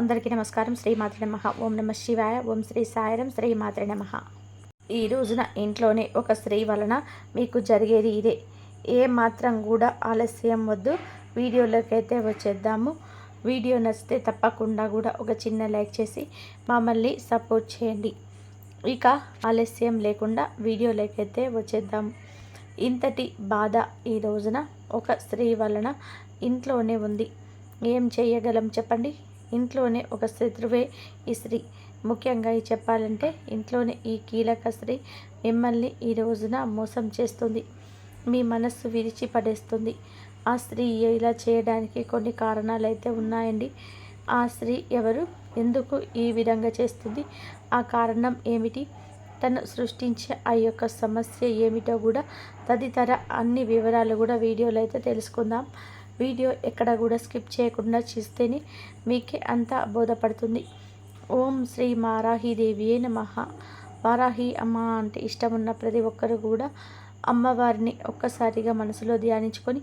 అందరికీ నమస్కారం. శ్రీ మాత్ర నమ. ఓం నమ శివాయ. ఓం శ్రీ సాయరం. శ్రీ మాత్ర నమ. ఈ రోజున ఇంట్లోనే ఒక స్త్రీ వలన మీకు జరిగేది ఇదే. ఏ మాత్రం కూడా ఆలస్యం వద్దు. వీడియోలోకి అయితే వచ్చేద్దాము. వీడియో నచ్చితే తప్పకుండా కూడా ఒక చిన్న లైక్ చేసి మమ్మల్ని సపోర్ట్ చేయండి. ఇక ఆలస్యం లేకుండా వీడియోలోకి అయితే వచ్చేద్దాము ఇంతటి బాధ ఈ రోజున ఒక స్త్రీ వలన ఇంట్లోనే ఉంది. ఏం చేయగలం చెప్పండి? ఇంట్లోనే ఒక శత్రువే ఈ స్త్రీ. ముఖ్యంగా ఈ చెప్పాలంటే ఇంట్లోనే ఈ కీలక స్త్రీ మిమ్మల్ని ఈ రోజున మోసం చేస్తుంది. మీ మనస్సు విరిచిపడేస్తుంది ఆ స్త్రీ ఇలా చేయడానికి కొన్ని కారణాలు అయితే ఉన్నాయండి. ఆ స్త్రీ ఎవరు? ఎందుకు ఈ విధంగా చేస్తుంది? ఆ కారణం ఏమిటి? తను సృష్టించే ఆ యొక్క సమస్య ఏమిటో కూడా తదితర అన్ని వివరాలు కూడా వీడియోలో అయితే తెలుసుకుందాం. వీడియో ఎక్కడ కూడా స్కిప్ చేయకుండా చూస్తేనే మీకే అంతా బోధపడుతుంది. ఓం శ్రీ మారాహిదేవియే నమ. వారాహి అమ్మ అంటే ఇష్టం ఉన్న ప్రతి ఒక్కరు కూడా అమ్మవారిని ఒక్కసారిగా మనసులో ధ్యానించుకొని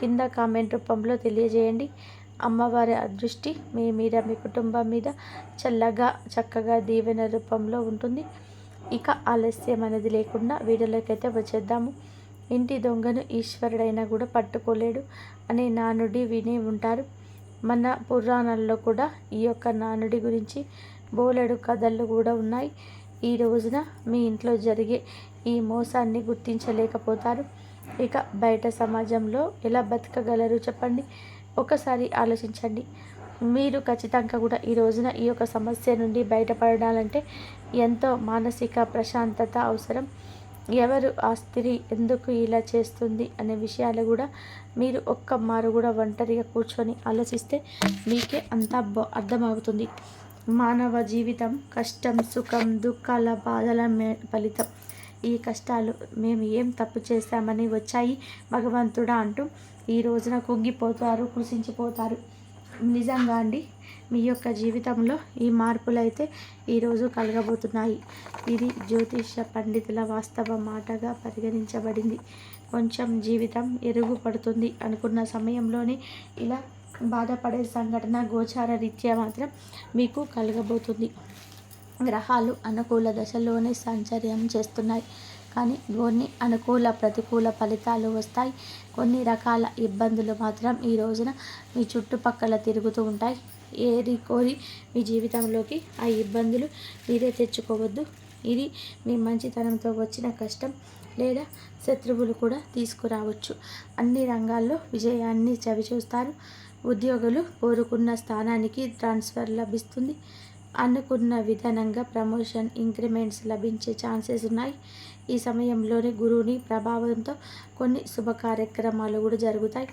కింద కామెంట్ రూపంలో తెలియజేయండి. అమ్మవారి అదృష్టి మీ మీద మీ కుటుంబం మీద చల్లగా చక్కగా దీవెన రూపంలో ఉంటుంది. ఇక ఆలస్యం అనేది లేకుండా వీడియోలోకి అయితే వచ్చేద్దాము. ఇంటి దొంగను ఈశ్వరుడైనా కూడా పట్టుకోలేడు అనే నానుడి విని ఉంటారు. మన పురాణాల్లో కూడా ఈ యొక్క నానుడి గురించి బోలెడు కథలు కూడా ఉన్నాయి. ఈ రోజున మీ ఇంట్లో జరిగే ఈ మోసాన్ని గుర్తించలేకపోతారు. ఇక బయట సమాజంలో ఎలా బతకగలరు చెప్పండి. ఒకసారి ఆలోచించండి. మీరు ఖచ్చితంగా కూడా ఈ రోజున ఈ యొక్క సమస్య నుండి బయటపడాలంటే ఎంతో మానసిక ప్రశాంతత అవసరం. ఎవరు ఆ స్త్రీ ఎందుకు ఇలా చేస్తుంది అనే విషయాలు కూడా మీరు ఒక్క మారు కూడా ఒంటరిగా కూర్చొని ఆలోచిస్తే మీకే అంతా అర్థమవుతుంది. మానవ జీవితం కష్టం సుఖం దుఃఖాల బాధల ఫలితం. ఈ కష్టాలు మేము ఏం తప్పు చేశామని వచ్చాయి భగవంతుడా అంటూ ఈ రోజున కుంగిపోతారు కృషించిపోతారు నిజంగా అండి మీ యొక్క జీవితంలో ఈ మార్పులు అయితే ఈరోజు కలగబోతున్నాయి. ఇది జ్యోతిష పండితుల వాస్తవ మాటగా పరిగణించబడింది. కొంచెం జీవితం ఎరుగు పడుతుంది అనుకున్న సమయంలోనే ఇలా బాధపడే సంఘటన గోచార రీత్యా మాత్రం మీకు కలగబోతుంది. గ్రహాలు అనుకూల దశలోనే సంచర్యం చేస్తున్నాయి. కానీ కొన్ని అనుకూల ప్రతికూల ఫలితాలు వస్తాయి. కొన్ని రకాల ఇబ్బందులు మాత్రం ఈ రోజున మీ చుట్టుపక్కల తిరుగుతూ ఉంటాయి. ఏది కోరి మీ జీవితంలోకి ఆ ఇబ్బందులు మీరే తెచ్చుకోవద్దు. ఇది మీ మంచితనంతో వచ్చిన కష్టం లేదా శత్రువులు కూడా తీసుకురావచ్చు. అన్ని రంగాల్లో విజయాన్ని చవిచూస్తారు. ఉద్యోగులు కోరుకున్న స్థానానికి ట్రాన్స్ఫర్ లభిస్తుంది. అనుకున్న విధానంగా ప్రమోషన్ ఇంక్రిమెంట్స్ లభించే ఛాన్సెస్ ఉన్నాయి. ఈ సమయంలోనే గురువుని ప్రభావంతో కొన్ని శుభ కార్యక్రమాలు కూడా జరుగుతాయి.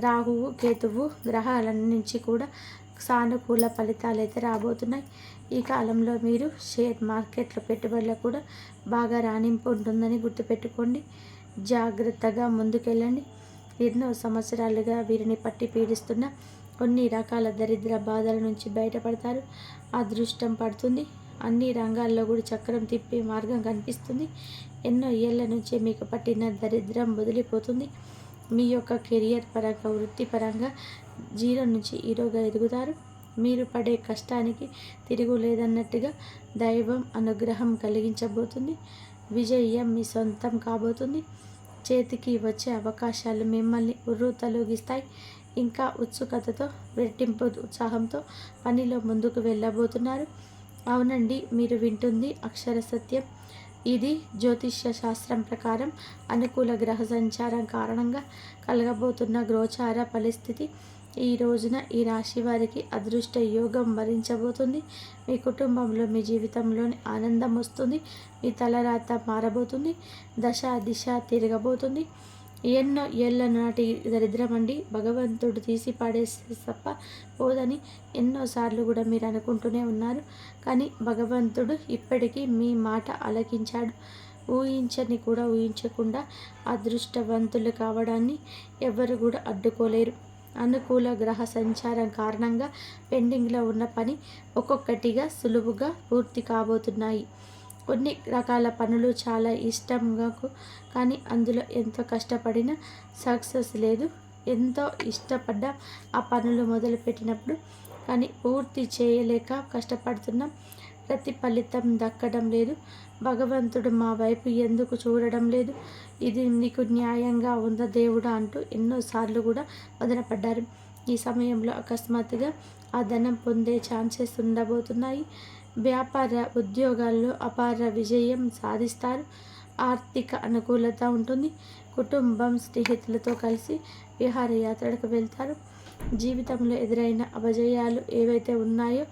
రాహువు కేతువు గ్రహాల నుంచి కూడా సానుకూల ఫలితాలు అయితే రాబోతున్నాయి. ఈ కాలంలో మీరు షేర్ మార్కెట్లో పెట్టుబడులకు కూడా బాగా రాణింపు ఉంటుందని గుర్తుపెట్టుకోండి. జాగ్రత్తగా ముందుకెళ్ళండి. ఎన్నో సంవత్సరాలుగా వీరిని పట్టి పీడిస్తున్న కొన్ని రకాల దరిద్ర బాధల నుంచి బయటపడతారు. అదృష్టం పడుతుంది. అన్ని రంగాల్లో కూడా చక్రం తిప్పే మార్గం కనిపిస్తుంది. ఎన్నో ఏళ్ళ నుంచే మీకు పట్టిన దరిద్రం వదిలిపోతుంది. మీ యొక్క కెరియర్ పరంగా వృత్తిపరంగా జీరో నుంచి హీరోగా ఎదుగుతారు. మీరు పడే కష్టానికి తిరుగు లేదన్నట్టుగా దైవం అనుగ్రహం కలిగించబోతుంది. విజయం మీ సొంతం కాబోతుంది. చేతికి వచ్చే అవకాశాలు మిమ్మల్ని ఉర్రు తొలగిస్తాయి ఇంకా ఉత్సుకతతో రెట్టింపు ఉత్సాహంతో పనిలో ముందుకు వెళ్ళబోతున్నారు. అవునండి మీరు వింటుంది అక్షర సత్యం. ఇది జ్యోతిష్య శాస్త్రం ప్రకారం అనుకూల గ్రహ సంచారం కారణంగా కలగబోతున్న గ్రోచార పరిస్థితి. ఈ రోజున ఈ రాశి వారికి అదృష్ట యోగం వరించబోతుంది మీ కుటుంబంలో మీ జీవితంలోని ఆనందం వస్తుంది. మీ తలరాత మారబోతుంది. దశ దిశ తిరగబోతుంది. ఎన్నో ఏళ్ళ నాటి దరిద్రమండి భగవంతుడు తీసి పాడేస్తే తప్ప పోదని ఎన్నోసార్లు కూడా మీరు అనుకుంటూనే ఉన్నారు. కానీ భగవంతుడు ఇప్పటికీ మీ మాట అలకించాడు ఊహించని కూడా ఊహించకుండా అదృష్టవంతులు కావడాన్ని ఎవరు కూడా అడ్డుకోలేరు. అనుకూల గ్రహ సంచారం కారణంగా పెండింగ్లో ఉన్న పని ఒక్కొక్కటిగా సులువుగా పూర్తి కాబోతున్నాయి. కొన్ని రకాల పనులు చాలా ఇష్టంగా కానీ అందులో ఎంతో కష్టపడిన సక్సెస్ లేదు. ఎంతో ఇష్టపడ్డ ఆ పనులు మొదలుపెట్టినప్పుడు కానీ పూర్తి చేయలేక కష్టపడుతున్నాం. ప్రతి ఫలితం దక్కడం లేదు. భగవంతుడు మా వైపు ఎందుకు చూడడం లేదు? ఇది నీకు న్యాయంగా ఉందా దేవుడా అంటూ ఎన్నోసార్లు కూడా వదనపడ్డారు ఈ సమయంలో అకస్మాత్తుగా ఆ ధనం పొందే ఛాన్సెస్ ఉండబోతున్నాయి. వ్యాపార ఉద్యోగాల్లో అపార విజయం సాధిస్తారు. ఆర్థిక అనుకూలత ఉంటుంది. కుటుంబం స్నేహితులతో కలిసి విహారయాత్రలకు వెళ్తారు. జీవితంలో ఎదురైన అపజయాలు ఏవైతే ఉన్నాయో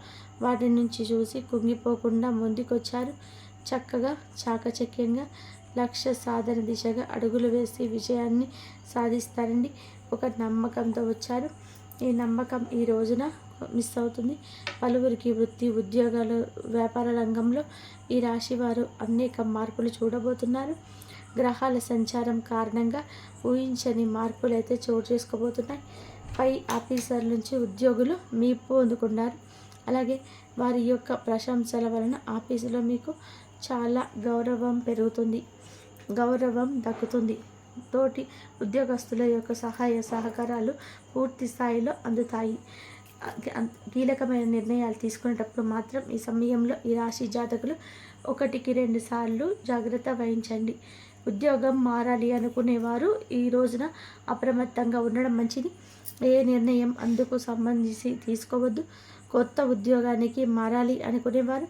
వాటి నుంచి చూసి కుంగిపోకుండా ముందుకొచ్చారు. చక్కగా చాకచక్యంగా లక్ష్య సాధన దిశగా అడుగులు వేసి విజయాన్ని సాధిస్తారండి ఒక నమ్మకంతో వచ్చారు. ఈ నమ్మకం ఈ రోజున మిస్ అవుతుంది. పలువురికి వృత్తి ఉద్యోగాలు వ్యాపార రంగంలో ఈ రాశి వారు అనేక మార్పులు చూడబోతున్నారు. గ్రహాల సంచారం కారణంగా ఊహించని మార్పులు అయితే చోటు చేసుకోబోతున్నాయి. పై ఆఫీసర్ నుంచి ఉద్యోగులు మీ పొందుకున్నారు అలాగే వారి యొక్క ప్రశంసల వలన ఆఫీసులో మీకు చాలా గౌరవం పెరుగుతుంది. గౌరవం దక్కుతుంది. తోటి ఉద్యోగస్తుల యొక్క సహాయ సహకారాలు పూర్తి స్థాయిలో అందుతాయి. కీలకమైన నిర్ణయాలు తీసుకునేటప్పుడు మాత్రం ఈ సమయంలో ఈ రాశి జాతకులు ఒకటికి రెండు సార్లు జాగ్రత్త వహించండి. ఉద్యోగం మారాలి అనుకునేవారు ఈ రోజున అప్రమత్తంగా ఉండడం మంచిది. ఏ నిర్ణయం అందుకు సంబంధించి తీసుకోవద్దు. కొత్త ఉద్యోగానికి మారాలి అనుకునేవారు.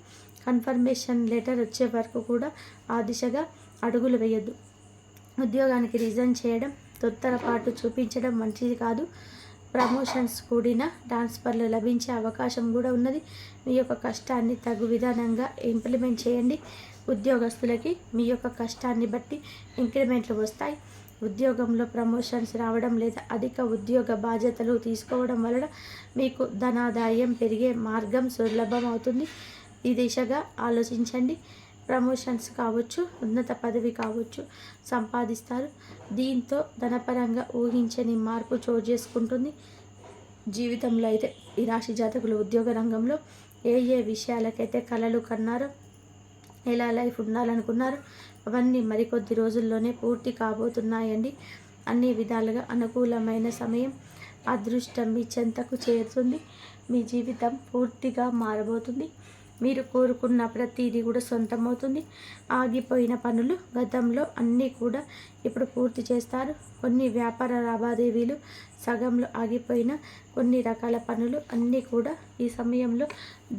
కన్ఫర్మేషన్ లెటర్ వచ్చే వరకు కూడా ఆ దిశగా అడుగులు వేయద్దు. ఉద్యోగానికి రిజైన్ చేయడం తొత్తరపాటు చూపించడం మంచిది కాదు. ప్రమోషన్స్ కూడిన ట్రాన్స్ఫర్లు లభించే అవకాశం కూడా ఉన్నది. మీ యొక్క కష్టాన్ని తగు విధానంగా ఇంప్లిమెంట్ చేయండి. ఉద్యోగస్తులకి మీ యొక్క కష్టాన్ని బట్టి ఇంక్రిమెంట్లు వస్తాయి. ఉద్యోగంలో ప్రమోషన్స్ రావడం లేదా అధిక ఉద్యోగ బాధ్యతలు తీసుకోవడం వలన మీకు ధనాదాయం పెరిగే మార్గం సులభం అవుతుంది ఈ దిశగా ఆలోచించండి. ప్రమోషన్స్ కావచ్చు ఉన్నత పదవి కావచ్చు సంపాదిస్తారు. దీంతో ధనపరంగా ఊహించని మార్పు చోటు చేసుకుంటుంది. జీవితంలో అయితే ఈ రాశి జాతకులు ఉద్యోగ రంగంలో ఏ ఏ విషయాలకైతే కళలు కన్నారో ఎలా లైఫ్ ఉండాలనుకున్నారో అవన్నీ మరికొద్ది రోజుల్లోనే పూర్తి కాబోతున్నాయండి. అన్ని విధాలుగా అనుకూలమైన సమయం అదృష్టం మీ చెంతకు చేరుతుంది. మీ జీవితం పూర్తిగా మారబోతుంది. మీరు కోరుకున్న ప్రతిదీ కూడా సొంతమవుతుంది. ఆగిపోయిన పనులు గతంలో అన్నీ కూడా ఇప్పుడు పూర్తి చేస్తారు. కొన్ని వ్యాపార లావాదేవీలు సగంలో ఆగిపోయిన కొన్ని రకాల పనులు అన్నీ కూడా ఈ సమయంలో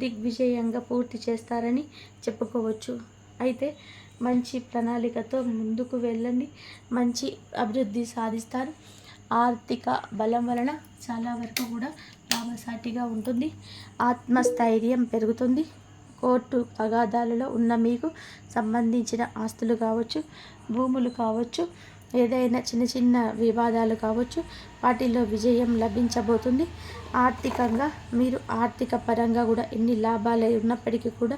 దిగ్విజయంగా పూర్తి చేస్తారని చెప్పుకోవచ్చు. అయితే మంచి ప్రణాళికతో ముందుకు వెళ్ళండి. మంచి అభివృద్ధి సాధిస్తారు. ఆర్థిక బలం వలన చాలా వరకు కూడా లాభసాటిగా ఉంటుంది. ఆత్మస్థైర్యం పెరుగుతుంది. కోర్టు అగాధాలలో ఉన్న మీకు సంబంధించిన ఆస్తులు కావచ్చు భూములు కావచ్చు ఏదైనా చిన్న చిన్న వివాదాలు కావచ్చు వాటిల్లో విజయం లభించబోతుంది. ఆర్థికంగా మీరు ఆర్థిక పరంగా కూడా ఎన్ని లాభాలు ఉన్నప్పటికీ కూడా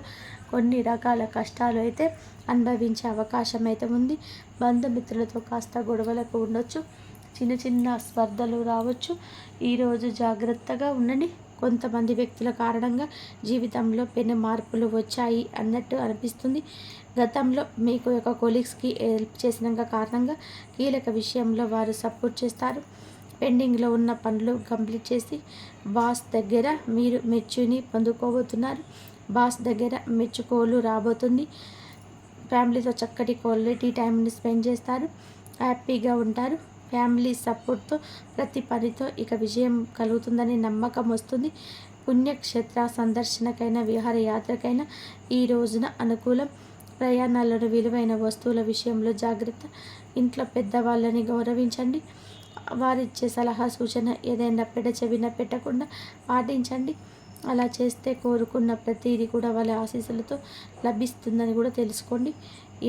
కొన్ని రకాల కష్టాలు అయితే అనుభవించే అవకాశం అయితే ఉంది. బంధుమిత్రులతో కాస్త గొడవలకు ఉండొచ్చు. చిన్న చిన్న స్పర్ధలు రావచ్చు. ఈరోజు జాగ్రత్తగా ఉండండి. కొంతమంది వ్యక్తుల కారణంగా జీవితంలో పెను మార్పులు వచ్చాయి అన్నట్టు అనిపిస్తుంది. గతంలో మీకు యొక్క కొలీగ్స్కి హెల్ప్ చేసిన కారణంగా కీలక విషయంలో వారు సపోర్ట్ చేస్తారు. పెండింగ్లో ఉన్న పనులు కంప్లీట్ చేసి బాస్ దగ్గర మీరు మెచ్చుని పొందుకోబోతున్నారు. బాస్ దగ్గర మెచ్చుకోలు రాబోతుంది. ఫ్యామిలీతో చక్కటి క్వాలిటీ టైంని స్పెండ్ చేస్తారు. హ్యాపీగా ఉంటారు. ఫ్యామిలీ సపోర్ట్తో ప్రతి పనితో ఇక విజయం కలుగుతుందని నమ్మకం వస్తుంది. పుణ్యక్షేత్ర సందర్శనకైనా విహారయాత్రకైనా ఈ రోజున అనుకూలం. ప్రయాణాలను విలువైన వస్తువుల విషయంలో జాగ్రత్త. ఇంట్లో పెద్దవాళ్ళని గౌరవించండి. వారిచ్చే సలహా సూచన ఏదైనా పెడచెవిన పెట్టకుండా పాటించండి. అలా చేస్తే కోరుకున్న ప్రతిదీ కూడా వాళ్ళ ఆశీస్సులతో లభిస్తుందని కూడా తెలుసుకోండి.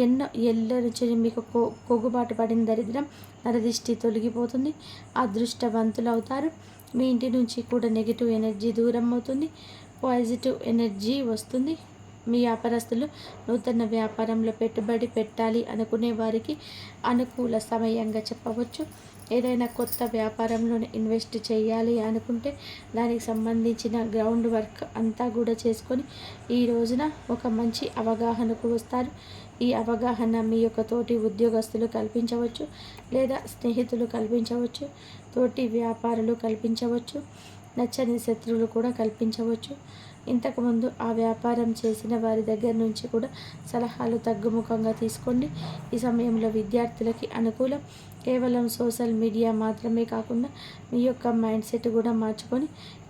ఎన్నో ఎల్ల నుంచి మీకు కొ కొగ్గుబాటు పడిన దరిద్రం నరదిష్టి తొలగిపోతుంది. అదృష్టవంతులు అవుతారు మీ ఇంటి నుంచి కూడా నెగిటివ్ ఎనర్జీ దూరం అవుతుంది. పాజిటివ్ ఎనర్జీ వస్తుంది. మీ వ్యాపారస్తులు నూతన వ్యాపారంలో పెట్టుబడి పెట్టాలి అనుకునే వారికి అనుకూల సమయంగా చెప్పవచ్చు. ఏదైనా కొత్త వ్యాపారంలో ఇన్వెస్ట్ చేయాలి అనుకుంటే దానికి సంబంధించిన గ్రౌండ్ వర్క్ అంతా కూడా చేసుకొని ఈ రోజున ఒక మంచి అవగాహనకు వస్తారు. ఈ అవగాహన మీ యొక్క తోటి ఉద్యోగస్తులు కల్పించవచ్చు లేదా స్నేహితులు కల్పించవచ్చు తోటి వ్యాపారులు కల్పించవచ్చు నచ్చని శత్రువులు కూడా కల్పించవచ్చు. ఇంతకుముందు ఆ వ్యాపారం చేసిన వారి దగ్గర నుంచి కూడా సలహాలు తగ్గుముఖంగా తీసుకోండి. ఈ సమయంలో విద్యార్థులకి అనుకూలం కేవలం సోషల్ మీడియా మాత్రమే కాకుండా మీ యొక్క మైండ్ సెట్ కూడా మార్చుకొని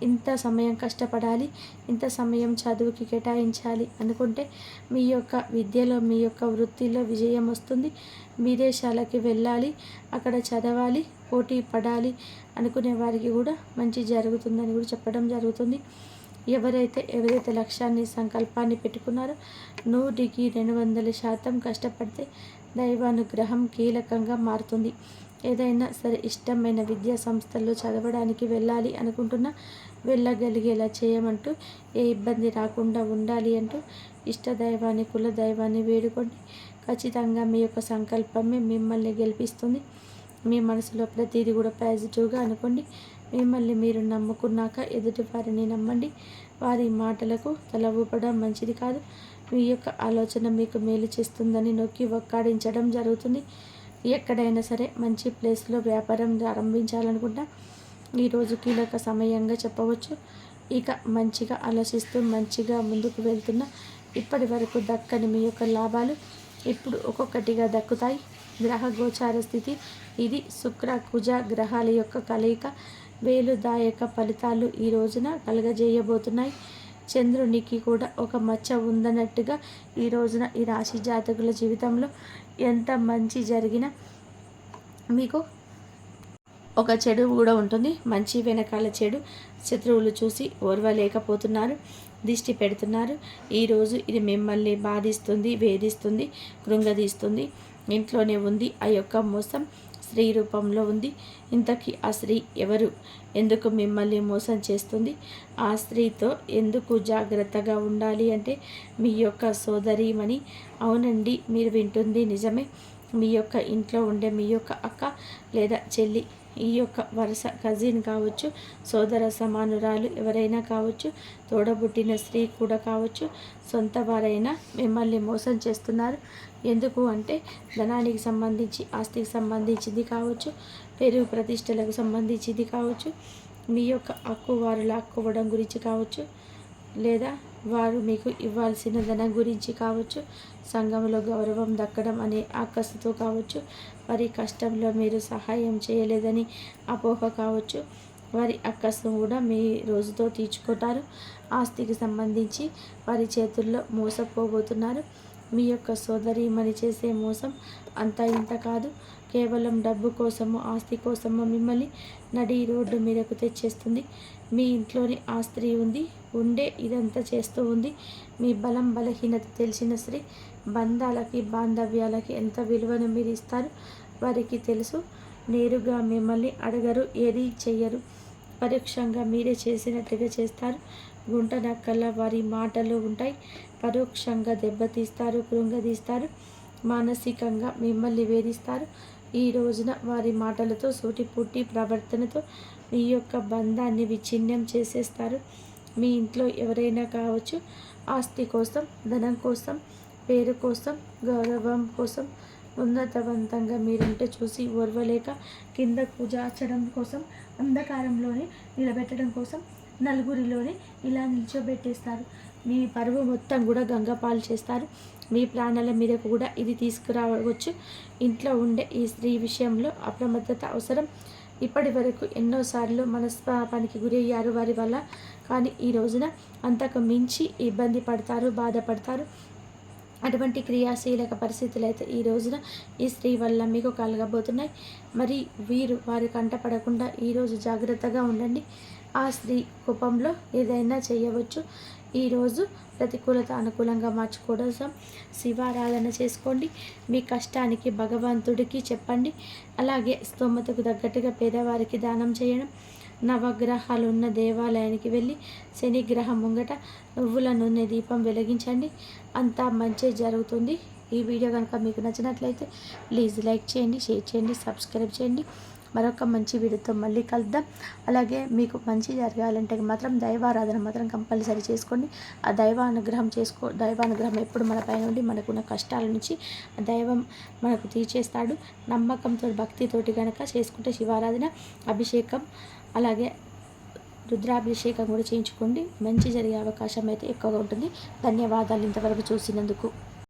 ఇంత సమయం కష్టపడాలి ఇంత సమయం చదువుకి కేటాయించాలి అనుకుంటే మీ యొక్క విద్యలో మీ యొక్క వృత్తిలో విజయం వస్తుంది. విదేశాలకి వెళ్ళాలి అక్కడ చదవాలి పోటీ పడాలి అనుకునే వారికి కూడా మంచి జరుగుతుందని కూడా చెప్పడం జరుగుతుంది. ఎవరైతే ఎవరైతే లక్ష్యాన్ని సంకల్పాన్ని పెట్టుకున్నారో నూటికి రెండు వందల శాతం కష్టపడితే దైవానుగ్రహం కీలకంగా మారుతుంది. ఏదైనా సరే ఇష్టమైన విద్యా సంస్థల్లో చదవడానికి వెళ్ళాలి అనుకుంటున్నా వెళ్ళగలిగేలా చేయమంటూ ఏ ఇబ్బంది రాకుండా ఉండాలి అంటూ ఇష్టదైవాన్ని కుల దైవాన్ని వేడుకోండి ఖచ్చితంగా మీ యొక్క సంకల్పమే మిమ్మల్ని గెలిపిస్తుంది. మీ మనసులో ప్రతిదీ కూడా పాజిటివ్గా అనుకోండి. మిమ్మల్ని మీరు నమ్ముకున్నాక ఎదుటి వారిని నమ్మండి. వారి మాటలకు తల ఊపడం మంచిది కాదు. మీ యొక్క ఆలోచన మీకు మేలు చేస్తుందని నొక్కి ఒక్కాడించడం జరుగుతుంది. ఎక్కడైనా సరే మంచి ప్లేస్లో వ్యాపారం ప్రారంభించాలనుకుంటా ఈరోజు కీలక సమయంగా చెప్పవచ్చు. ఇక మంచిగా ఆలోచిస్తూ మంచిగా ముందుకు వెళ్తున్న ఇప్పటి వరకు దక్కని మీ యొక్క లాభాలు ఇప్పుడు ఒక్కొక్కటిగా దక్కుతాయి. గ్రహ గోచార స్థితి ఇది శుక్ర కుజ గ్రహాల యొక్క కలయిక. వేలుదాయక ఫలితాలు ఈ రోజున కలగజేయబోతున్నాయి. చంద్రునికి కూడా ఒక మచ్చ ఉందన్నట్టుగా ఈ రోజున ఈ రాశి జాతకుల జీవితంలో ఎంత మంచి జరిగినా మీకు ఒక చెడు కూడా ఉంటుంది. మంచి వెనకాల చెడు శత్రువులు చూసి ఓర్వలేకపోతున్నారు దిష్టి పెడుతున్నారు. ఈరోజు ఇది మిమ్మల్ని బాధిస్తుంది వేధిస్తుంది కృంగదీస్తుంది. ఇంట్లోనే ఉంది ఆ యొక్క మోసం. స్త్రీ రూపంలో ఉంది. ఇంతకీ ఆ స్త్రీ ఎవరు? ఎందుకు మిమ్మల్ని మోసం చేస్తుంది? ఆ స్త్రీతో ఎందుకు జాగ్రత్తగా ఉండాలి అంటే మీ యొక్క సోదరిమని అవునండి మీరు వింటుంది నిజమే. మీ యొక్క ఇంట్లో ఉండే మీ యొక్క అక్క లేదా చెల్లి ఈ యొక్క వరుస కజిన్ కావచ్చు సోదర సమానురాలు ఎవరైనా కావచ్చు తోడబుట్టిన స్త్రీ కూడా కావచ్చు సొంత వారైనా మిమ్మల్ని మోసం చేస్తున్నారు. ఎందుకు అంటే ధనానికి సంబంధించి ఆస్తికి సంబంధించింది కావచ్చు పేరు ప్రతిష్టలకు సంబంధించింది కావచ్చు మీ యొక్క హక్కు వారు లాక్కోవడం గురించి కావచ్చు లేదా వారు మీకు ఇవ్వాల్సిన ధనం గురించి కావచ్చు సంఘంలో గౌరవం దక్కడం అనే ఆకస్తుతో కావచ్చు వారి కష్టంలో మీరు సహాయం చేయలేదని అపోహ కావచ్చు వారి అక్కస్సు కూడా మీ రోజుతో తీర్చుకుంటారు. ఆస్తికి సంబంధించి వారి చేతుల్లో మోసపోబోతున్నారు. మీ యొక్క సోదరిమణి చేసే మోసం అంత ఇంత కాదు. కేవలం డబ్బు కోసము ఆస్తి కోసము మిమ్మల్ని నడి రోడ్డు మీదకు తెచ్చేస్తుంది. మీ ఇంట్లోని ఆ స్త్రీ ఉంది ఉండే ఇదంతా చేస్తూ ఉంది. మీ బలం బలహీనత తెలిసిన స్త్రీ బంధాలకి బాంధవ్యాలకి ఎంత విలువను మీరు ఇస్తారు? వారికి తెలుసు. నేరుగా మిమ్మల్ని అడగరు ఏది చెయ్యరు. పరోక్షంగా మీరే చేసినట్టుగా చేస్తారు. గుంట నక్కల వారి మాటలు ఉంటాయి. పరోక్షంగా దెబ్బతీస్తారు కృంగదీస్తారు మానసికంగా మిమ్మల్ని వేధిస్తారు. ఈ రోజున వారి మాటలతో సూటిపుట్టి ప్రవర్తనతో మీ యొక్క బంధాన్ని విచ్ఛిన్నం చేసేస్తారు. మీ ఇంట్లో ఎవరైనా కావచ్చు ఆస్తి కోసం ధనం కోసం పేరు కోసం గౌరవం కోసం ఉన్నతవంతంగా మీరుంటే చూసి ఓర్వలేక కింద పూజాచడం కోసం అంధకారంలోనే నిలబెట్టడం కోసం నలుగురిలోనే ఇలా నిల్చోబెట్టేస్తారు. మీ పరువు మొత్తం కూడా గంగపాలు చేస్తారు. మీ ప్రాణాల మీదకు కూడా ఇది తీసుకురావచ్చు. ఇంట్లో ఉండే ఈ స్త్రీ విషయంలో అప్రమత్తత అవసరం. ఇప్పటి వరకు ఎన్నోసార్లు మనస్పాపానికి గురయ్యారు వారి వల్ల. కానీ ఈ రోజున అంతకు మించి ఇబ్బంది పడతారు బాధపడతారు. అటువంటి క్రియాశీలక పరిస్థితులు అయితే ఈ రోజున ఈ స్త్రీ వల్ల మీకు కలగబోతున్నాయి. మరి వీరు వారి కంటపడకుండా ఈరోజు జాగ్రత్తగా ఉండండి. ఆ స్త్రీ కోపంలో ఏదైనా చేయవచ్చు. ఈరోజు ప్రతికూలత అనుకూలంగా మార్చుకోవడం. శివారాధన చేసుకోండి. మీ కష్టానికి భగవంతుడికి చెప్పండి. అలాగే స్తోమతకు తగ్గట్టుగా పేదవారికి దానం చేయడం. నవగ్రహాలు ఉన్న దేవాలయానికి వెళ్ళి శనిగ్రహం ముంగట నువ్వుల నూనె దీపం వెలిగించండి. అంతా మంచి జరుగుతుంది. ఈ వీడియో కనుక మీకు నచ్చినట్లయితే ప్లీజ్ లైక్ చేయండి షేర్ చేయండి సబ్స్క్రైబ్ చేయండి. మరొక మంచి వీడియోతో మళ్ళీ కలుద్దాం. అలాగే మీకు మంచి జరగాలంటే మాత్రం దైవారాధన మాత్రం కంపల్సరీ చేసుకోండి. ఆ దైవానుగ్రహం చేసుకో దైవానుగ్రహం ఎప్పుడు మన పైన ఉండి మనకున్న కష్టాల నుంచి దైవం మనకు తీర్చేస్తాడు. నమ్మకంతో భక్తితోటి కనుక చేసుకుంటే శివారాధన అభిషేకం అలాగే రుద్రాభిషేకం కూడా చేయించుకోండి. మంచి జరిగే అవకాశం అయితే ఎక్కువగా ఉంటుంది. ధన్యవాదాలు ఇంతవరకు చూసినందుకు.